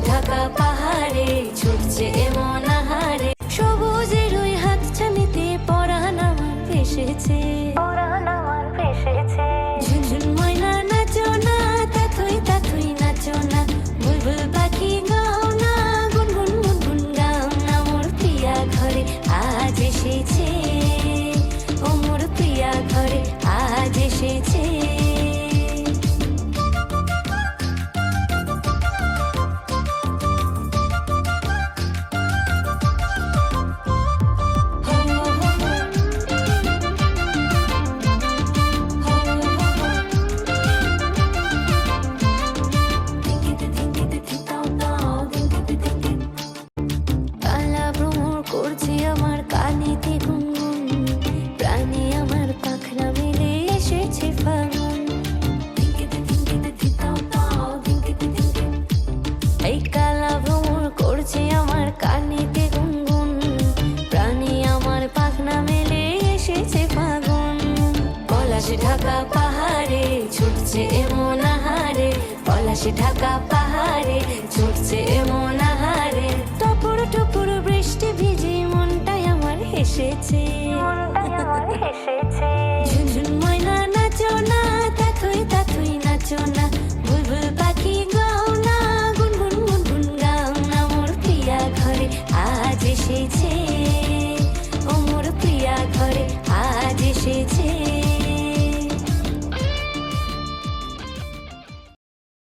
ঢাকা পাহাড়ে ছুটছে এমন করছে আমার কানেতে গুনগুন, প্রাণে আমার পাখনা মেলে এসেছে ফাগুন। এই কালা ভ্রমর করছে আমার কানেতে গুনগুন, প্রাণে আমার পাখনা মেলে এসেছে ফাগুন। পলাশ ঢাকা পাহাড়ে ছুটছে এমন আহারে, পলাশ ঢাকা পাহাড়ে ছুটছে এমন এসেছে।